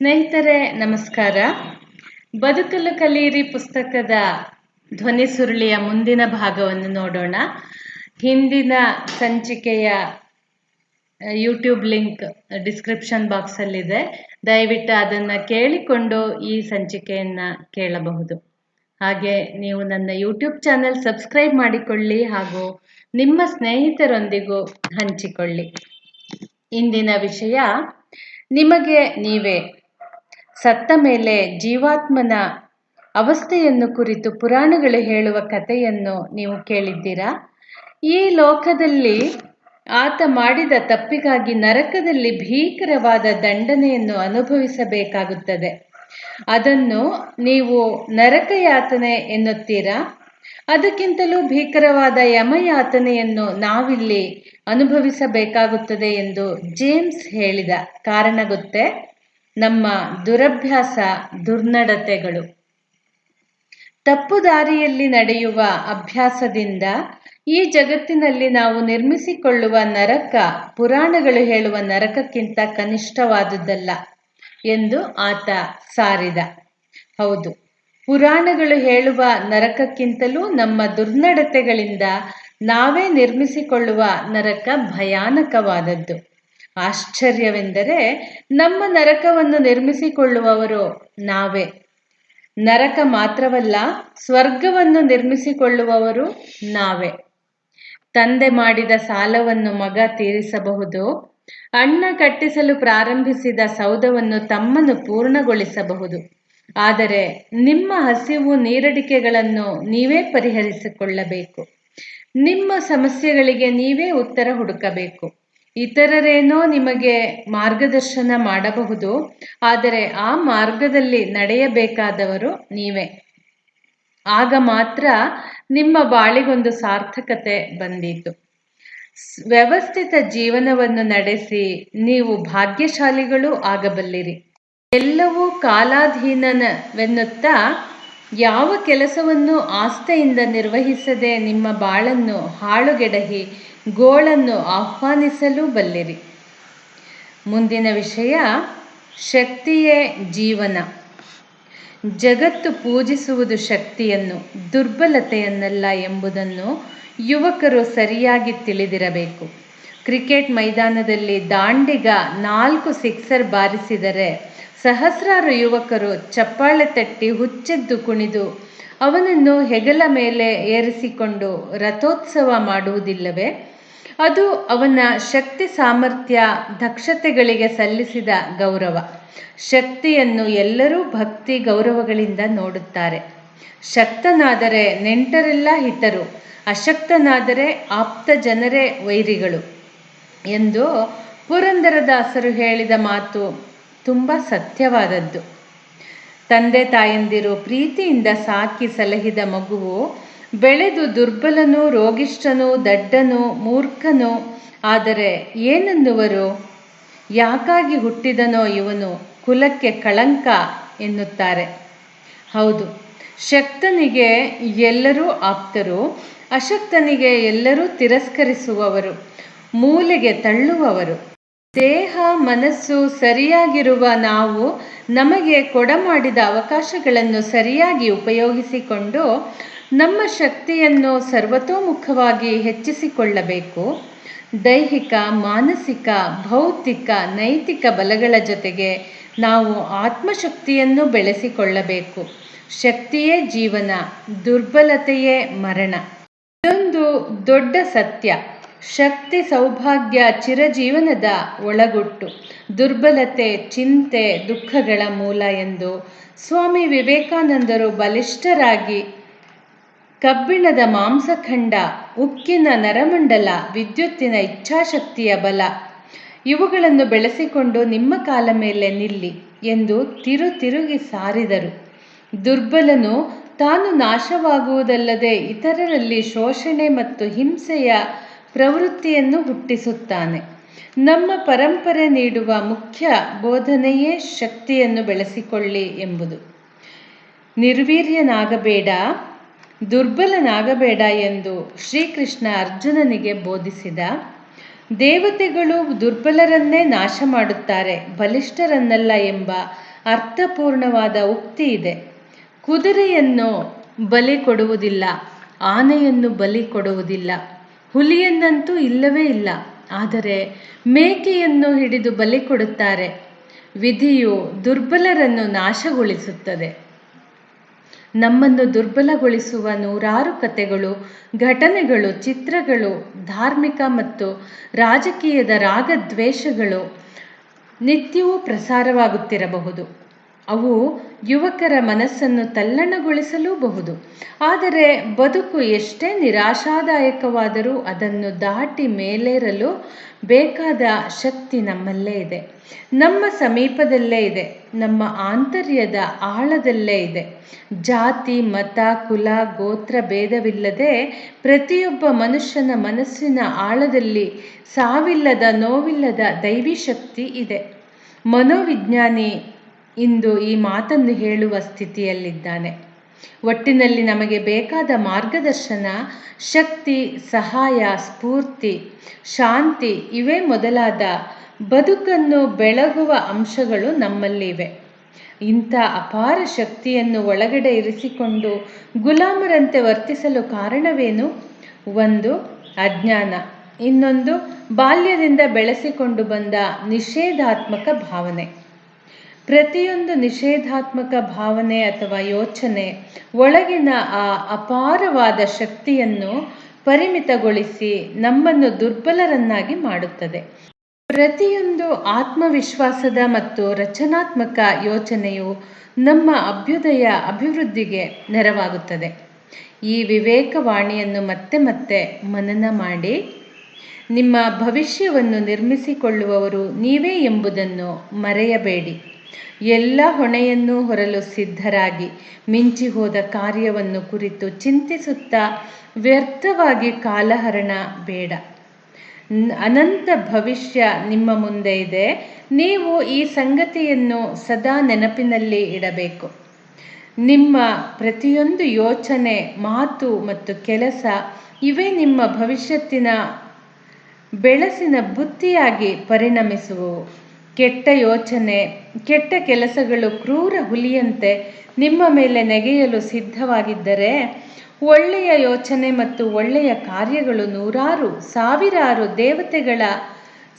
ಸ್ನೇಹಿತರೆ, ನಮಸ್ಕಾರ. ಬದುಕಲು ಕಲಿಯಿರಿ ಪುಸ್ತಕದ ಧ್ವನಿ ಸುರುಳಿಯ ಮುಂದಿನ ಭಾಗವನ್ನು ನೋಡೋಣ. ಹಿಂದಿನ ಸಂಚಿಕೆಯ ಯೂಟ್ಯೂಬ್ ಲಿಂಕ್ ಡಿಸ್ಕ್ರಿಪ್ಷನ್ ಬಾಕ್ಸಲ್ಲಿದೆ. ದಯವಿಟ್ಟು ಅದನ್ನು ಕೇಳಿಕೊಂಡು ಈ ಸಂಚಿಕೆಯನ್ನು ಕೇಳಬಹುದು. ಹಾಗೆ ನೀವು ನನ್ನ ಯೂಟ್ಯೂಬ್ ಚಾನೆಲ್ ಸಬ್ಸ್ಕ್ರೈಬ್ ಮಾಡಿಕೊಳ್ಳಿ ಹಾಗೂ ನಿಮ್ಮ ಸ್ನೇಹಿತರೊಂದಿಗೂ ಹಂಚಿಕೊಳ್ಳಿ. ಇಂದಿನ ವಿಷಯ, ನಿಮಗೆ ನೀವೇ ಸತ್ತ ಮೇಲೆ ಜೀವಾತ್ಮನ ಅವಸ್ಥೆಯನ್ನು ಕುರಿತು ಪುರಾಣಗಳು ಹೇಳುವ ಕಥೆಯನ್ನು ನೀವು ಕೇಳಿದ್ದೀರಾ? ಈ ಲೋಕದಲ್ಲಿ ಆತ ಮಾಡಿದ ತಪ್ಪಿಗಾಗಿ ನರಕದಲ್ಲಿ ಭೀಕರವಾದ ದಂಡನೆಯನ್ನು ಅನುಭವಿಸಬೇಕಾಗುತ್ತದೆ. ಅದನ್ನು ನೀವು ನರಕಯಾತನೆ ಎನ್ನುತ್ತೀರಾ? ಅದಕ್ಕಿಂತಲೂ ಭೀಕರವಾದ ಯಮಯಾತನೆಯನ್ನು ನಾವಿಲ್ಲಿ ಅನುಭವಿಸಬೇಕಾಗುತ್ತದೆ ಎಂದು ಜೇಮ್ಸ್ ಹೇಳಿದ. ಕಾರಣ ಗೊತ್ತೇ? ನಮ್ಮ ದುರಭ್ಯಾಸ ದುರ್ನಡತೆಗಳು. ತಪ್ಪು ದಾರಿಯಲ್ಲಿ ನಡೆಯುವ ಅಭ್ಯಾಸದಿಂದ ಈ ಜಗತ್ತಿನಲ್ಲಿ ನಾವು ನಿರ್ಮಿಸಿಕೊಳ್ಳುವ ನರಕ, ಪುರಾಣಗಳು ಹೇಳುವ ನರಕಕ್ಕಿಂತ ಕನಿಷ್ಠವಾದುದಲ್ಲ ಎಂದು ಆತ ಸಾರಿದ. ಹೌದು, ಪುರಾಣಗಳು ಹೇಳುವ ನರಕಕ್ಕಿಂತಲೂ ನಮ್ಮ ದುರ್ನಡತೆಗಳಿಂದ ನಾವೇ ನಿರ್ಮಿಸಿಕೊಳ್ಳುವ ನರಕ ಭಯಾನಕವಾದದ್ದು. ಆಶ್ಚರ್ಯವೆಂದರೆ ನಮ್ಮ ನರಕವನ್ನು ನಿರ್ಮಿಸಿಕೊಳ್ಳುವವರು ನಾವೇ. ನರಕ ಮಾತ್ರವಲ್ಲ, ಸ್ವರ್ಗವನ್ನು ನಿರ್ಮಿಸಿಕೊಳ್ಳುವವರು ನಾವೇ. ತಂದೆ ಮಾಡಿದ ಸಾಲವನ್ನು ಮಗ ತೀರಿಸಬಹುದು, ಅಣ್ಣ ಕಟ್ಟಿಸಲು ಪ್ರಾರಂಭಿಸಿದ ಸೌಧವನ್ನು ತಮ್ಮನ್ನು ಪೂರ್ಣಗೊಳಿಸಬಹುದು. ಆದರೆ ನಿಮ್ಮ ಹಸಿವು ನೀರಡಿಕೆಗಳನ್ನು ನೀವೇ ಪರಿಹರಿಸಿಕೊಳ್ಳಬೇಕು. ನಿಮ್ಮ ಸಮಸ್ಯೆಗಳಿಗೆ ನೀವೇ ಉತ್ತರ ಹುಡುಕಬೇಕು. ಇತರರೇನೋ ನಿಮಗೆ ಮಾರ್ಗದರ್ಶನ ಮಾಡಬಹುದು, ಆದರೆ ಆ ಮಾರ್ಗದಲ್ಲಿ ನಡೆಯಬೇಕಾದವರು ನೀವೇ. ಆಗ ಮಾತ್ರ ನಿಮ್ಮ ಬಾಳಿಗೊಂದು ಸಾರ್ಥಕತೆ ಬಂದೀತು. ವ್ಯವಸ್ಥಿತ ಜೀವನವನ್ನು ನಡೆಸಿ ನೀವು ಭಾಗ್ಯಶಾಲಿಗಳು ಆಗಬಲ್ಲಿರಿ. ಎಲ್ಲವೂ ಕಾಲಾಧೀನನವೆನ್ನುತ್ತಾ ಯಾವ ಕೆಲಸವನ್ನು ಆಸ್ಥೆಯಿಂದ ನಿರ್ವಹಿಸದೆ ನಿಮ್ಮ ಬಾಳನ್ನು ಹಾಳುಗೆಡಹಿ ಗೋಳನ್ನು ಆಹ್ವಾನಿಸಲು ಬಲ್ಲಿರಿ. ಮುಂದಿನ ವಿಷಯ, ಶಕ್ತಿಯೇ ಜೀವನ. ಜಗತ್ತು ಪೂಜಿಸುವುದು ಶಕ್ತಿಯನ್ನು, ದುರ್ಬಲತೆಯನ್ನಲ್ಲ ಎಂಬುದನ್ನು ಯುವಕರು ಸರಿಯಾಗಿ ತಿಳಿದಿರಬೇಕು. ಕ್ರಿಕೆಟ್ ಮೈದಾನದಲ್ಲಿ ದಾಂಡಿಗ ನಾಲ್ಕು ಸಿಕ್ಸರ್ ಬಾರಿಸಿದರೆ ಸಹಸ್ರಾರು ಯುವಕರು ಚಪ್ಪಾಳೆ ತಟ್ಟಿ ಹುಚ್ಚೆದ್ದು ಕುಣಿದು ಅವನನ್ನು ಹೆಗಲ ಮೇಲೆ ಏರಿಸಿಕೊಂಡು ರಥೋತ್ಸವ ಮಾಡುವುದಿಲ್ಲವೇ? ಅದು ಅವನ ಶಕ್ತಿ ಸಾಮರ್ಥ್ಯ ದಕ್ಷತೆಗಳಿಗೆ ಸಲ್ಲಿಸಿದ ಗೌರವ. ಶಕ್ತಿಯನ್ನು ಎಲ್ಲರೂ ಭಕ್ತಿ ಗೌರವಗಳಿಂದ ನೋಡುತ್ತಾರೆ. ಶಕ್ತನಾದರೆ ನೆಂಟರೆಲ್ಲ ಹಿತರು, ಅಶಕ್ತನಾದರೆ ಆಪ್ತ ಜನರೇ ವೈರಿಗಳು ಎಂದು ಪುರಂದರದಾಸರು ಹೇಳಿದ ಮಾತು ತುಂಬ ಸತ್ಯವಾದದ್ದು. ತಂದೆ ತಾಯಂದಿರು ಪ್ರೀತಿಯಿಂದ ಸಾಕಿ ಸಲಹಿದ ಮಗುವು ಬೆಳೆದು ದುರ್ಬಲನು ರೋಗಿಷ್ಠನು ದಡ್ಡನು ಮೂರ್ಖನು. ಆದರೆ ಏನನ್ನುವರು ಯಾಕಾಗಿ ಹುಟ್ಟಿದನೋ ಇವನು ಕುಲಕ್ಕೆ ಕಳಂಕ ಎನ್ನುತ್ತಾರೆ. ಹೌದು, ಶಕ್ತನಿಗೆ ಎಲ್ಲರೂ ಆಪ್ತರು, ಅಶಕ್ತನಿಗೆ ಎಲ್ಲರೂ ತಿರಸ್ಕರಿಸುವವರು, ಮೂಲೆಗೆ ತಳ್ಳುವವರು. ದೇಹ, ಮನಸ್ಸು ಸರಿಯಾಗಿರುವ ನಾವು ನಮಗೆ ಕೊಡಮಾಡಿದ ಅವಕಾಶಗಳನ್ನು ಸರಿಯಾಗಿ ಉಪಯೋಗಿಸಿಕೊಂಡು ನಮ್ಮ ಶಕ್ತಿಯನ್ನು ಸರ್ವತೋಮುಖವಾಗಿ ಹೆಚ್ಚಿಸಿಕೊಳ್ಳಬೇಕು. ದೈಹಿಕ, ಮಾನಸಿಕ, ಭೌತಿಕ, ನೈತಿಕ ಬಲಗಳ ಜೊತೆಗೆ ನಾವು ಆತ್ಮಶಕ್ತಿಯನ್ನು ಬೆಳೆಸಿಕೊಳ್ಳಬೇಕು. ಶಕ್ತಿಯೇ ಜೀವನ, ದುರ್ಬಲತೆಯೇ ಮರಣ. ಇದೊಂದು ದೊಡ್ಡ ಸತ್ಯ. ಶಕ್ತಿ ಸೌಭಾಗ್ಯ ಚಿರಜೀವನದ ಒಳಗುಟ್ಟು. ದುರ್ಬಲತೆ, ಚಿಂತೆ, ದುಃಖಗಳ ಮೂಲ ಎಂದು ಸ್ವಾಮಿ ವಿವೇಕಾನಂದರು ಬಲಿಷ್ಠರಾಗಿ ಕಬ್ಬಿಣದ ಮಾಂಸಖಂಡ, ಉಕ್ಕಿನ ನರಮಂಡಲ, ವಿದ್ಯುತ್ತಿನ ಇಚ್ಛಾಶಕ್ತಿಯ ಬಲ. ಇವುಗಳನ್ನು ಬೆಳೆಸಿಕೊಂಡು ನಿಮ್ಮ ಕಾಲ ಮೇಲೆ ನಿಲ್ಲಿ ಎಂದು ತಿರು ತಿರುಗಿ ಸಾರಿದರು. ದುರ್ಬಲನು ತಾನು ನಾಶವಾಗುವುದಲ್ಲದೆ ಇತರರಲ್ಲಿ ಶೋಷಣೆ ಮತ್ತು ಹಿಂಸೆಯ ಪ್ರವೃತ್ತಿಯನ್ನು ಹುಟ್ಟಿಸುತ್ತಾನೆ. ನಮ್ಮ ಪರಂಪರೆ ನೀಡುವ ಮುಖ್ಯ ಬೋಧನೆಯೇ ಶಕ್ತಿಯನ್ನು ಬೆಳೆಸಿಕೊಳ್ಳಿ ಎಂಬುದು. ನಿರ್ವೀರ್ಯನಾಗಬೇಡ, ದುರ್ಬಲನಾಗಬೇಡ ಎಂದು ಶ್ರೀಕೃಷ್ಣ ಅರ್ಜುನನಿಗೆ ಬೋಧಿಸಿದ, ದೇವತೆಗಳು ದುರ್ಬಲರನ್ನೇ ನಾಶ ಮಾಡುತ್ತಾರೆ ಬಲಿಷ್ಠರನ್ನಲ್ಲ ಎಂಬ ಅರ್ಥಪೂರ್ಣವಾದ ಉಕ್ತಿ ಇದೆ. ಕುದುರೆಯನ್ನು ಬಲಿ ಕೊಡುವುದಿಲ್ಲ, ಆನೆಯನ್ನು ಬಲಿ ಕೊಡುವುದಿಲ್ಲ. ಹುಲಿಯನ್ನಂತೂ ಇಲ್ಲವೇ ಇಲ್ಲ. ಆದರೆ ಮೇಕೆಯನ್ನು ಹಿಡಿದು ಬಲಿ ಕೊಡುತ್ತಾರೆ. ವಿಧಿಯು ದುರ್ಬಲರನ್ನು ನಾಶಗೊಳಿಸುತ್ತದೆ. ನಮ್ಮನ್ನು ದುರ್ಬಲಗೊಳಿಸುವ ನೂರಾರು ಕಥೆಗಳು, ಘಟನೆಗಳು, ಚಿತ್ರಗಳು, ಧಾರ್ಮಿಕ ಮತ್ತು ರಾಜಕೀಯದ ರಾಗದ್ವೇಷಗಳು ನಿತ್ಯವೂ ಪ್ರಸಾರವಾಗುತ್ತಿರಬಹುದು. ಅವು ಯುವಕರ ಮನಸ್ಸನ್ನು ತಲ್ಲಣಗೊಳಿಸಲೂಬಹುದು. ಆದರೆ ಬದುಕು ಎಷ್ಟೇ ನಿರಾಶಾದಾಯಕವಾದರೂ ಅದನ್ನು ದಾಟಿ ಮೇಲೇರಲು ಬೇಕಾದ ಶಕ್ತಿ ನಮ್ಮಲ್ಲೇ ಇದೆ. ನಮ್ಮ ಸಮೀಪದಲ್ಲೇ ಇದೆ. ನಮ್ಮ ಆಂತರ್ಯದ ಆಳದಲ್ಲೇ ಇದೆ. ಜಾತಿ, ಮತ, ಕುಲ, ಗೋತ್ರ ಭೇದವಿಲ್ಲದೆ ಪ್ರತಿಯೊಬ್ಬ ಮನುಷ್ಯನ ಮನಸ್ಸಿನ ಆಳದಲ್ಲಿ ಸಾವಿಲ್ಲದ ನೋವಿಲ್ಲದ ದೈವಿ ಶಕ್ತಿ ಇದೆ. ಮನೋವಿಜ್ಞಾನಿ ಇಂದು ಈ ಮಾತನ್ನು ಹೇಳುವ ಸ್ಥಿತಿಯಲ್ಲಿದ್ದಾನೆ. ಒಟ್ಟಿನಲ್ಲಿ ನಮಗೆ ಬೇಕಾದ ಮಾರ್ಗದರ್ಶನ, ಶಕ್ತಿ, ಸಹಾಯ, ಸ್ಫೂರ್ತಿ, ಶಾಂತಿ ಇವೇ ಮೊದಲಾದ ಬದುಕನ್ನು ಬೆಳಗುವ ಅಂಶಗಳು ನಮ್ಮಲ್ಲಿವೆ. ಇಂಥ ಅಪಾರ ಶಕ್ತಿಯನ್ನು ಒಳಗಡೆ ಇರಿಸಿಕೊಂಡು ಗುಲಾಮರಂತೆ ವರ್ತಿಸಲು ಕಾರಣವೇನು? ಒಂದು, ಅಜ್ಞಾನ. ಇನ್ನೊಂದು, ಬಾಲ್ಯದಿಂದ ಬೆಳೆಸಿಕೊಂಡು ಬಂದ ನಿಷೇಧಾತ್ಮಕ ಭಾವನೆ. ಪ್ರತಿಯೊಂದು ನಿಷೇಧಾತ್ಮಕ ಭಾವನೆ ಅಥವಾ ಯೋಚನೆ ಒಳಗಿನ ಆ ಅಪಾರವಾದ ಶಕ್ತಿಯನ್ನು ಪರಿಮಿತಗೊಳಿಸಿ ನಮ್ಮನ್ನು ದುರ್ಬಲರನ್ನಾಗಿ ಮಾಡುತ್ತದೆ. ಪ್ರತಿಯೊಂದು ಆತ್ಮವಿಶ್ವಾಸದ ಮತ್ತು ರಚನಾತ್ಮಕ ಯೋಚನೆಯು ನಮ್ಮ ಅಭ್ಯುದಯ ಅಭಿವೃದ್ಧಿಗೆ ನೆರವಾಗುತ್ತದೆ. ಈ ವಿವೇಕವಾಣಿಯನ್ನು ಮತ್ತೆ ಮತ್ತೆ ಮನನ ಮಾಡಿ, ನಿಮ್ಮ ಭವಿಷ್ಯವನ್ನು ನಿರ್ಮಿಸಿಕೊಳ್ಳುವವರು ನೀವೇ ಎಂಬುದನ್ನು ಮರೆಯಬೇಡಿ. ಎಲ್ಲ ಹೊಣೆಯನ್ನು ಹೊರಲು ಸಿದ್ಧರಾಗಿ ಮಿಂಚಿ ಹೋದ ಕಾರ್ಯವನ್ನು ಕುರಿತು ಚಿಂತಿಸುತ್ತಾ ವ್ಯರ್ಥವಾಗಿ ಕಾಲಹರಣ ಬೇಡ. ಅನಂತ ಭವಿಷ್ಯ ನಿಮ್ಮ ಮುಂದೆ ಇದೆ. ನೀವು ಈ ಸಂಗತಿಯನ್ನು ಸದಾ ನೆನಪಿನಲ್ಲಿ ಇಡಬೇಕು. ನಿಮ್ಮ ಪ್ರತಿಯೊಂದು ಯೋಚನೆ, ಮಾತು ಮತ್ತು ಕೆಲಸ ಇವೇ ನಿಮ್ಮ ಭವಿಷ್ಯತ್ತಿನ ಬೆಳಸಿನ ಬುತ್ತಿಯಾಗಿ ಪರಿಣಮಿಸುವವು. ಕೆಟ್ಟ ಯೋಚನೆ, ಕೆಟ್ಟ ಕೆಲಸಗಳು ಕ್ರೂರ ಹುಲಿಯಂತೆ ನಿಮ್ಮ ಮೇಲೆ ನೆಗೆಯಲು ಸಿದ್ಧವಾಗಿದ್ದರೆ ಒಳ್ಳೆಯ ಯೋಚನೆ ಮತ್ತು ಒಳ್ಳೆಯ ಕಾರ್ಯಗಳು ನೂರಾರು, ಸಾವಿರಾರು ದೇವತೆಗಳ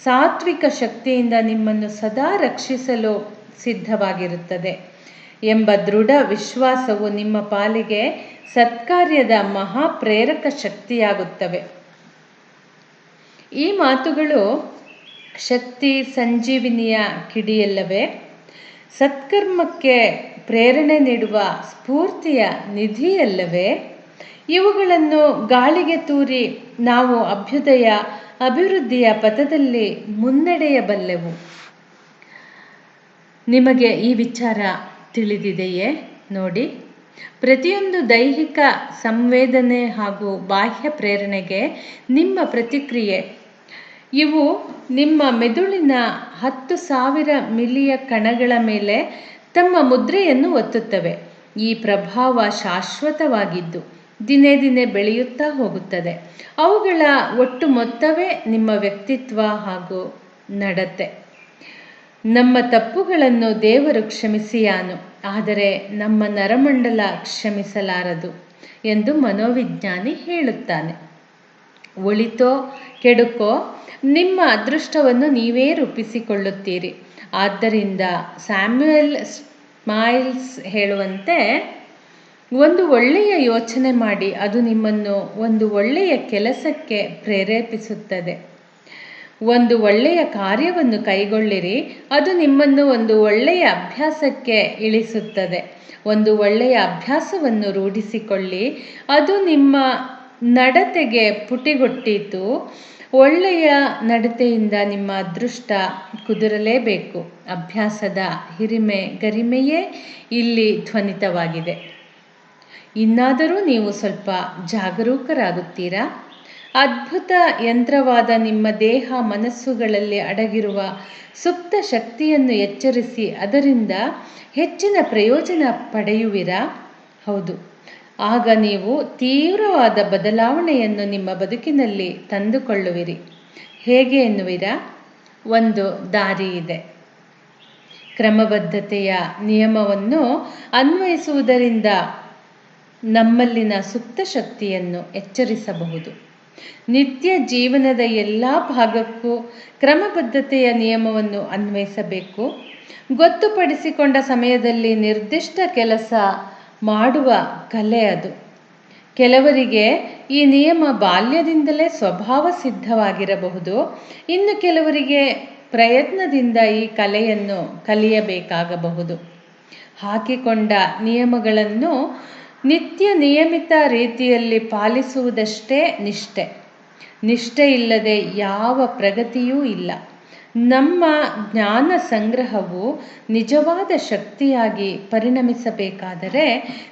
ಸಾತ್ವಿಕ ಶಕ್ತಿಯಿಂದ ನಿಮ್ಮನ್ನು ಸದಾ ರಕ್ಷಿಸಲು ಸಿದ್ಧವಾಗಿರುತ್ತದೆ ಎಂಬ ದೃಢ ವಿಶ್ವಾಸವು ನಿಮ್ಮ ಪಾಲಿಗೆ ಸತ್ಕಾರ್ಯದ ಮಹಾಪ್ರೇರಕ ಶಕ್ತಿಯಾಗುತ್ತವೆ. ಈ ಮಾತುಗಳು ಶಕ್ತಿ ಸಂಜೀವಿನಿಯ ಕಿಡಿಯಲ್ಲವೇ? ಸತ್ಕರ್ಮಕ್ಕೆ ಪ್ರೇರಣೆ ನೀಡುವ ಸ್ಫೂರ್ತಿಯ ನಿಧಿಯಲ್ಲವೇ? ಇವುಗಳನ್ನು ಗಾಳಿಗೆ ತೂರಿ ನಾವು ಅಭ್ಯುದಯ, ಅಭಿವೃದ್ಧಿಯ ಪಥದಲ್ಲಿ ಮುನ್ನಡೆಯಬಲ್ಲೆವು. ನಿಮಗೆ ಈ ವಿಚಾರ ತಿಳಿದಿದೆಯೇ? ನೋಡಿ. ಪ್ರತಿಯೊಂದು ದೈಹಿಕ ಸಂವೇದನೆ ಹಾಗೂ ಬಾಹ್ಯ ಪ್ರೇರಣೆಗೆ ನಿಮ್ಮ ಪ್ರತಿಕ್ರಿಯೆ ಇವು ನಿಮ್ಮ ಮೆದುಳಿನ ಹತ್ತು ಸಾವಿರ ಮಿಲಿಯ ಕಣಗಳ ಮೇಲೆ ತಮ್ಮ ಮುದ್ರೆಯನ್ನು ಒತ್ತುತ್ತವೆ. ಈ ಪ್ರಭಾವ ಶಾಶ್ವತವಾಗಿದ್ದು ದಿನೇ ದಿನೇ ಬೆಳೆಯುತ್ತಾ ಹೋಗುತ್ತದೆ. ಅವುಗಳ ಒಟ್ಟು ಮೊತ್ತವೇ ನಿಮ್ಮ ವ್ಯಕ್ತಿತ್ವ ಹಾಗೂ ನಡತೆ. ನಮ್ಮ ತಪ್ಪುಗಳನ್ನು ದೇವರು ಕ್ಷಮಿಸಿಯಾನು, ಆದರೆ ನಮ್ಮ ನರಮಂಡಲ ಕ್ಷಮಿಸಲಾರದು ಎಂದು ಮನೋವಿಜ್ಞಾನಿ ಹೇಳುತ್ತಾನೆ. ಒಳಿತೋ ಕೆಡುಕೋ, ನಿಮ್ಮ ಅದೃಷ್ಟವನ್ನು ನೀವೇ ರೂಪಿಸಿಕೊಳ್ಳುತ್ತೀರಿ. ಆದ್ದರಿಂದ ಸ್ಯಾಮ್ಯುಯಲ್ ಸ್ಮೈಲ್ಸ್ ಹೇಳುವಂತೆ, ಒಂದು ಒಳ್ಳೆಯ ಯೋಚನೆ ಮಾಡಿ, ಅದು ನಿಮ್ಮನ್ನು ಒಂದು ಒಳ್ಳೆಯ ಕೆಲಸಕ್ಕೆ ಪ್ರೇರೇಪಿಸುತ್ತದೆ. ಒಂದು ಒಳ್ಳೆಯ ಕಾರ್ಯವನ್ನು ಕೈಗೊಳ್ಳಿರಿ, ಅದು ನಿಮ್ಮನ್ನು ಒಂದು ಒಳ್ಳೆಯ ಅಭ್ಯಾಸಕ್ಕೆ ಇಳಿಸುತ್ತದೆ. ಒಂದು ಒಳ್ಳೆಯ ಅಭ್ಯಾಸವನ್ನು ರೂಢಿಸಿಕೊಳ್ಳಿ, ಅದು ನಿಮ್ಮ ನಡತೆಗೆ ಪುಟಿಗೊಟ್ಟಿತು. ಒಳ್ಳೆಯ ನಡತೆಯಿಂದ ನಿಮ್ಮ ಅದೃಷ್ಟ ಕುದುರಲೇಬೇಕು. ಅಭ್ಯಾಸದ ಹಿರಿಮೆ ಗರಿಮೆಯೇ ಇಲ್ಲಿ ಧ್ವನಿತವಾಗಿದೆ. ಇನ್ನಾದರೂ ನೀವು ಸ್ವಲ್ಪ ಜಾಗರೂಕರಾಗುತ್ತೀರಾ? ಅದ್ಭುತ ಯಂತ್ರವಾದ ನಿಮ್ಮ ದೇಹ ಮನಸ್ಸುಗಳಲ್ಲಿ ಅಡಗಿರುವ ಸುಪ್ತ ಶಕ್ತಿಯನ್ನು ಎಚ್ಚರಿಸಿ ಅದರಿಂದ ಹೆಚ್ಚಿನ ಪ್ರಯೋಜನ ಪಡೆಯುವಿರಾ? ಹೌದು. ಆಗ ನೀವು ತೀವ್ರವಾದ ಬದಲಾವಣೆಯನ್ನು ನಿಮ್ಮ ಬದುಕಿನಲ್ಲಿ ತಂದುಕೊಳ್ಳುವಿರಿ. ಹೇಗೆ ಎನ್ನುವಿರಾ? ಒಂದು ದಾರಿ ಇದೆ. ಕ್ರಮಬದ್ಧತೆಯ ನಿಯಮವನ್ನು ಅನ್ವಯಿಸುವುದರಿಂದ ನಮ್ಮಲ್ಲಿನ ಸುಪ್ತ ಶಕ್ತಿಯನ್ನು ಎಚ್ಚರಿಸಬಹುದು. ನಿತ್ಯ ಜೀವನದ ಎಲ್ಲ ಭಾಗಕ್ಕೂ ಕ್ರಮಬದ್ಧತೆಯ ನಿಯಮವನ್ನು ಅನ್ವಯಿಸಬೇಕು. ಗೊತ್ತುಪಡಿಸಿಕೊಂಡ ಸಮಯದಲ್ಲಿ ನಿರ್ದಿಷ್ಟ ಕೆಲಸ ಮಾಡುವ ಕಲೆ ಅದು. ಕೆಲವರಿಗೆ ಈ ನಿಯಮ ಬಾಲ್ಯದಿಂದಲೇ ಸ್ವಭಾವ ಸಿದ್ಧವಾಗಿರಬಹುದು. ಇನ್ನು ಕೆಲವರಿಗೆ ಪ್ರಯತ್ನದಿಂದ ಈ ಕಲೆಯನ್ನು ಕಲಿಯಬೇಕಾಗಬಹುದು. ಹಾಕಿಕೊಂಡ ನಿಯಮಗಳನ್ನು ನಿತ್ಯ ನಿಯಮಿತ ರೀತಿಯಲ್ಲಿ ಪಾಲಿಸುವುದಷ್ಟೇ ನಿಷ್ಠೆ. ನಿಷ್ಠೆ ಇಲ್ಲದೆ ಯಾವ ಪ್ರಗತಿಯೂ ಇಲ್ಲ. ನಮ್ಮ ಜ್ಞಾನ ಸಂಗ್ರಹವು ನಿಜವಾದ ಶಕ್ತಿಯಾಗಿ ಪರಿಣಮಿಸಬೇಕಾದರೆ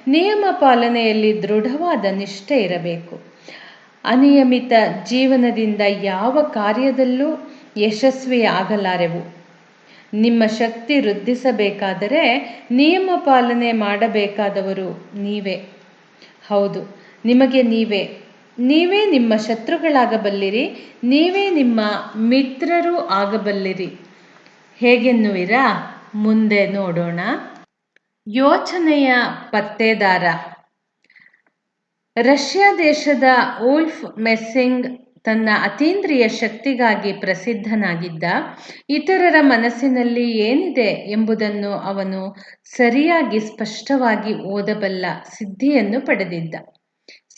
ನಿಯಮ ಪಾಲನೆಯಲ್ಲಿ ದೃಢವಾದ ನಿಷ್ಠೆ ಇರಬೇಕು. ಅನಿಯಮಿತ ಜೀವನದಿಂದ ಯಾವ ಕಾರ್ಯದಲ್ಲೂ ಯಶಸ್ವಿಯಾಗಲಾರೆವು. ನಿಮ್ಮ ಶಕ್ತಿ ವೃದ್ಧಿಸಬೇಕಾದರೆ ನಿಯಮ ಪಾಲನೆ ಮಾಡಬೇಕಾದವರು ನೀವೇ. ಹೌದು, ನಿಮಗೆ ನೀವೇ. ನೀವೇ ನಿಮ್ಮ ಶತ್ರುಗಳಾಗಬಲ್ಲಿರಿ, ನೀವೇ ನಿಮ್ಮ ಮಿತ್ರರೂ ಆಗಬಲ್ಲಿರಿ. ಹೇಗೆನ್ನುವಿರಾ? ಮುಂದೆ ನೋಡೋಣ. ಯೋಚನೆಯ ಪತ್ತೇದಾರ. ರಷ್ಯಾ ದೇಶದ ಉಲ್ಫ್ ಮೆಸ್ಸಿಂಗ್ ತನ್ನ ಅತೀಂದ್ರಿಯ ಶಕ್ತಿಗಾಗಿ ಪ್ರಸಿದ್ಧನಾಗಿದ್ದ ಇತರರ ಮನಸ್ಸಿನಲ್ಲಿ ಏನಿದೆ ಎಂಬುದನ್ನು ಅವನು ಸರಿಯಾಗಿ ಸ್ಪಷ್ಟವಾಗಿ ಓದಬಲ್ಲ ಸಿದ್ಧಿಯನ್ನು ಪಡೆದಿದ್ದ.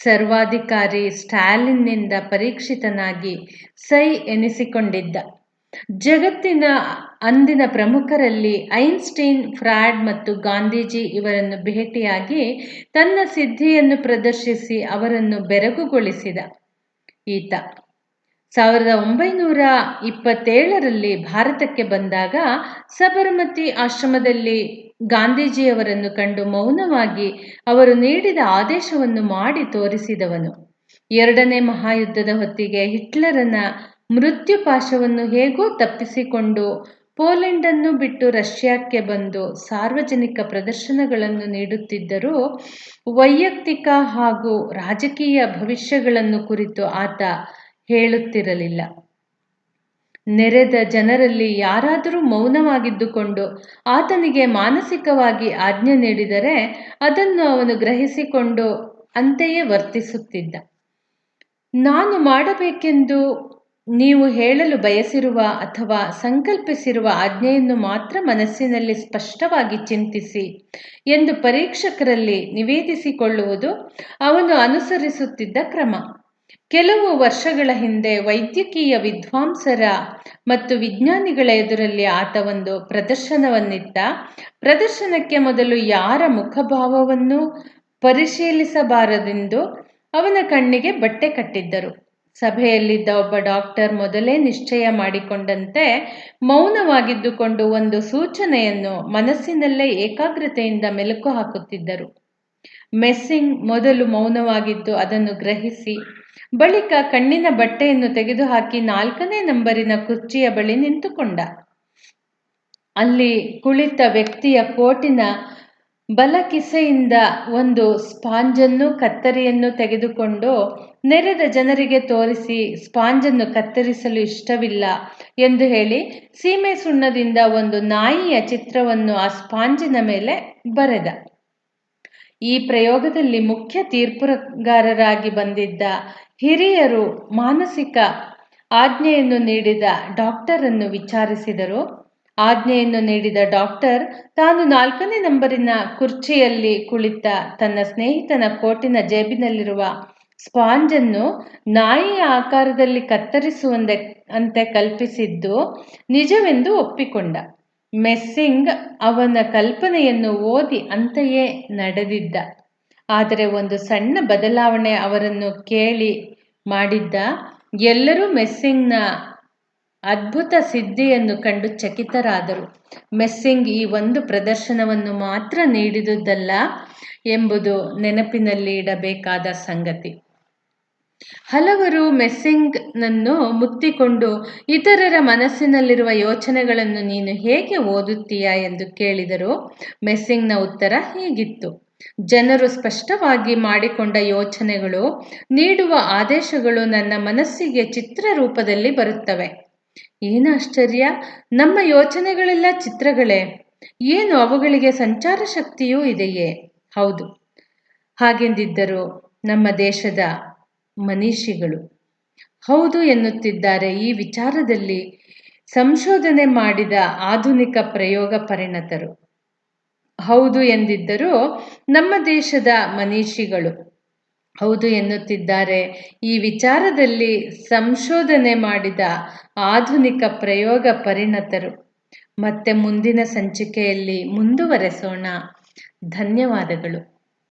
ಸರ್ವಾಧಿಕಾರಿ ಸ್ಟಾಲಿನ್ನಿಂದ ಪರೀಕ್ಷಿತನಾಗಿ ಸೈ ಎನಿಸಿಕೊಂಡಿದ್ದ. ಜಗತ್ತಿನ ಅಂದಿನ ಪ್ರಮುಖರಲ್ಲಿ ಐನ್ಸ್ಟೈನ್, ಫ್ರಾಡ್ ಮತ್ತು ಗಾಂಧೀಜಿ ಇವರನ್ನು ಭೇಟಿಯಾಗಿ ತನ್ನ ಸಿದ್ಧಿಯನ್ನು ಪ್ರದರ್ಶಿಸಿ ಅವರನ್ನು ಬೆರಗುಗೊಳಿಸಿದ. ಈತ ಸಾವಿರದ ಒಂಬೈನೂರ ಇಪ್ಪತ್ತೇಳರಲ್ಲಿ ಭಾರತಕ್ಕೆ ಬಂದಾಗ ಸಬರಮತಿ ಆಶ್ರಮದಲ್ಲಿ ಗಾಂಧೀಜಿಯವರನ್ನು ಕಂಡು ಮೌನವಾಗಿ ಅವರು ನೀಡಿದ ಆದೇಶವನ್ನು ಮಾಡಿ ತೋರಿಸಿದವನು. ಎರಡನೇ ಮಹಾಯುದ್ಧದ ಹೊತ್ತಿಗೆ ಹಿಟ್ಲರನ ಮೃತ್ಯುಪಾಶವನ್ನು ಹೇಗೋ ತಪ್ಪಿಸಿಕೊಂಡು ಪೋಲೆಂಡನ್ನು ಬಿಟ್ಟು ರಷ್ಯಾಕ್ಕೆ ಬಂದು ಸಾರ್ವಜನಿಕ ಪ್ರದರ್ಶನಗಳನ್ನು ನೀಡುತ್ತಿದ್ದರೂ ವೈಯಕ್ತಿಕ ಹಾಗೂ ರಾಜಕೀಯ ಭವಿಷ್ಯಗಳನ್ನು ಕುರಿತು ಆತ ಹೇಳುತ್ತಿರಲಿಲ್ಲ. ನೆರೆದ ಜನರಲ್ಲಿ ಯಾರಾದರೂ ಮೌನವಾಗಿದ್ದುಕೊಂಡು ಆತನಿಗೆ ಮಾನಸಿಕವಾಗಿ ಆಜ್ಞೆ ನೀಡಿದರೆ ಅದನ್ನು ಅವನು ಗ್ರಹಿಸಿಕೊಂಡು ಅಂತೆಯೇ ವರ್ತಿಸುತ್ತಿದ್ದ. ನಾನು ಮಾಡಬೇಕೆಂದು ನೀವು ಹೇಳಲು ಬಯಸಿರುವ ಅಥವಾ ಸಂಕಲ್ಪಿಸಿರುವ ಆಜ್ಞೆಯನ್ನು ಮಾತ್ರ ಮನಸ್ಸಿನಲ್ಲಿ ಸ್ಪಷ್ಟವಾಗಿ ಚಿಂತಿಸಿ ಎಂದು ಪರೀಕ್ಷಕರಲ್ಲಿ ನಿವೇದಿಸಿಕೊಳ್ಳುವುದು ಅವನು ಅನುಸರಿಸುತ್ತಿದ್ದ ಕ್ರಮ. ಕೆಲವು ವರ್ಷಗಳ ಹಿಂದೆ ವೈದ್ಯಕೀಯ ವಿದ್ವಾಂಸರ ಮತ್ತು ವಿಜ್ಞಾನಿಗಳ ಎದುರಲ್ಲಿ ಆತ ಒಂದು ಪ್ರದರ್ಶನವನ್ನಿತ್ತ ಪ್ರದರ್ಶನಕ್ಕೆ ಮೊದಲು ಯಾರ ಮುಖಭಾವವನ್ನು ಪರಿಶೀಲಿಸಬಾರದೆಂದು ಅವನ ಕಣ್ಣಿಗೆ ಬಟ್ಟೆ ಕಟ್ಟಿದ್ದರು. ಸಭೆಯಲ್ಲಿದ್ದ ಒಬ್ಬ ಡಾಕ್ಟರ್ ಮೊದಲೇ ನಿಶ್ಚಯ ಮಾಡಿಕೊಂಡಂತೆ ಮೌನವಾಗಿದ್ದುಕೊಂಡು ಒಂದು ಸೂಚನೆಯನ್ನು ಮನಸ್ಸಿನಲ್ಲೇ ಏಕಾಗ್ರತೆಯಿಂದ ಮೆಲುಕು ಹಾಕುತ್ತಿದ್ದರು. ಮೆಸ್ಸಿಂಗ್ ಮೊದಲು ಮೌನವಾಗಿದ್ದು ಅದನ್ನು ಗ್ರಹಿಸಿ ಬಳಿಕ ಕಣ್ಣಿನ ಬಟ್ಟೆಯನ್ನು ತೆಗೆದುಹಾಕಿ ನಾಲ್ಕನೇ ನಂಬರಿನ ಕುರ್ಚಿಯ ಬಳಿ ನಿಂತುಕೊಂಡ. ಅಲ್ಲಿ ಕುಳಿತ ವ್ಯಕ್ತಿಯ ಕೋಟಿನ ಬಲ ಕಿಸೆಯಿಂದ ಒಂದು ಸ್ಪಾಂಜನ್ನು, ಕತ್ತರಿಯನ್ನು ತೆಗೆದುಕೊಂಡು ನೆರೆದ ಜನರಿಗೆ ತೋರಿಸಿ, ಸ್ಪಾಂಜನ್ನು ಕತ್ತರಿಸಲು ಇಷ್ಟವಿಲ್ಲ ಎಂದು ಹೇಳಿ ಸೀಮೆ ಸುಣ್ಣದಿಂದ ಒಂದು ನಾಯಿಯ ಚಿತ್ರವನ್ನು ಆ ಸ್ಪಾಂಜಿನ ಮೇಲೆ ಬರೆದ. ಈ ಪ್ರಯೋಗದಲ್ಲಿ ಮುಖ್ಯ ತೀರ್ಪುಗಾರರಾಗಿ ಬಂದಿದ್ದ ಹಿರಿಯರು ಮಾನಸಿಕ ಆಜ್ಞೆಯನ್ನು ನೀಡಿದ ಡಾಕ್ಟರನ್ನು ವಿಚಾರಿಸಿದರು. ಆಜ್ಞೆಯನ್ನು ನೀಡಿದ ಡಾಕ್ಟರ್ ತಾನು ನಾಲ್ಕನೇ ನಂಬರಿನ ಕುರ್ಚಿಯಲ್ಲಿ ಕುಳಿತ ತನ್ನ ಸ್ನೇಹಿತನ ಕೋಟಿನ ಜೇಬಿನಲ್ಲಿರುವ ಸ್ಪಾಂಜನ್ನು ನಾಯಿಯ ಆಕಾರದಲ್ಲಿ ಕತ್ತರಿಸುವಂತೆ ಅಂತೆ ಕಲ್ಪಿಸಿದ್ದು ನಿಜವೆಂದು ಒಪ್ಪಿಕೊಂಡ. ಮೆಸ್ಸಿಂಗ್ ಅವನ ಕಲ್ಪನೆಯನ್ನು ಓದಿ ಅಂತೆಯೇ ನಡೆದಿದ್ದ. ಆದರೆ ಒಂದು ಸಣ್ಣ ಬದಲಾವಣೆ ಅವರನ್ನು ಕೇಳಿ ಮಾಡಿದ್ದ ಎಲ್ಲರೂ ಮೆಸ್ಸಿಂಗ್ನ ಅದ್ಭುತ ಸಿದ್ಧಿಯನ್ನು ಕಂಡು ಚಕಿತರಾದರು. ಮೆಸ್ಸಿಂಗ್ ಈ ಒಂದು ಪ್ರದರ್ಶನವನ್ನು ಮಾತ್ರ ನೀಡಿದುದಲ್ಲ ಎಂಬುದು ನೆನಪಿನಲ್ಲಿ ಇಡಬೇಕಾದ ಸಂಗತಿ. ಹಲವರು ಮೆಸ್ಸಿಂಗ್ನನ್ನು ಮುತ್ತಿಕೊಂಡು ಇತರರ ಮನಸ್ಸಿನಲ್ಲಿರುವ ಯೋಚನೆಗಳನ್ನು ನೀನು ಹೇಗೆ ಓದುತ್ತೀಯಾ ಎಂದು ಕೇಳಿದರು ಮೆಸ್ಸಿಂಗ್ನ ಉತ್ತರ ಹೀಗಿತ್ತು. ಜನರು ಸ್ಪಷ್ಟವಾಗಿ ಮಾಡಿಕೊಂಡ ಯೋಚನೆಗಳು ನೀಡುವ ಆದೇಶಗಳು ನನ್ನ ಮನಸ್ಸಿಗೆ ಚಿತ್ರ ರೂಪದಲ್ಲಿ ಬರುತ್ತವೆ. ಏನು ಆಶ್ಚರ್ಯ? ನಮ್ಮ ಯೋಚನೆಗಳೆಲ್ಲ ಚಿತ್ರಗಳೇ. ಏನು ಅವುಗಳಿಗೆ ಸಂಚಾರ ಶಕ್ತಿಯೂ ಇದೆಯೇ? ಹೌದು. ಹಾಗೆಂದಿದ್ದರು ನಮ್ಮ ದೇಶದ ಮನೀಷಿಗಳು ಹೌದು ಎನ್ನುತ್ತಿದ್ದಾರೆ. ಈ ವಿಚಾರದಲ್ಲಿ ಸಂಶೋಧನೆ ಮಾಡಿದ ಆಧುನಿಕ ಪ್ರಯೋಗ ಪರಿಣತರು. ಹೌದು ಎಂದಿದ್ದರೂ ನಮ್ಮ ದೇಶದ ಮನೀಷಿಗಳು ಹೌದು ಎನ್ನುತ್ತಿದ್ದಾರೆ. ಈ ವಿಚಾರದಲ್ಲಿ ಸಂಶೋಧನೆ ಮಾಡಿದ ಆಧುನಿಕ ಪ್ರಯೋಗ ಪರಿಣತರು. ಮತ್ತೆ ಮುಂದಿನ ಸಂಚಿಕೆಯಲ್ಲಿ ಮುಂದುವರೆಸೋಣ. ಧನ್ಯವಾದಗಳು.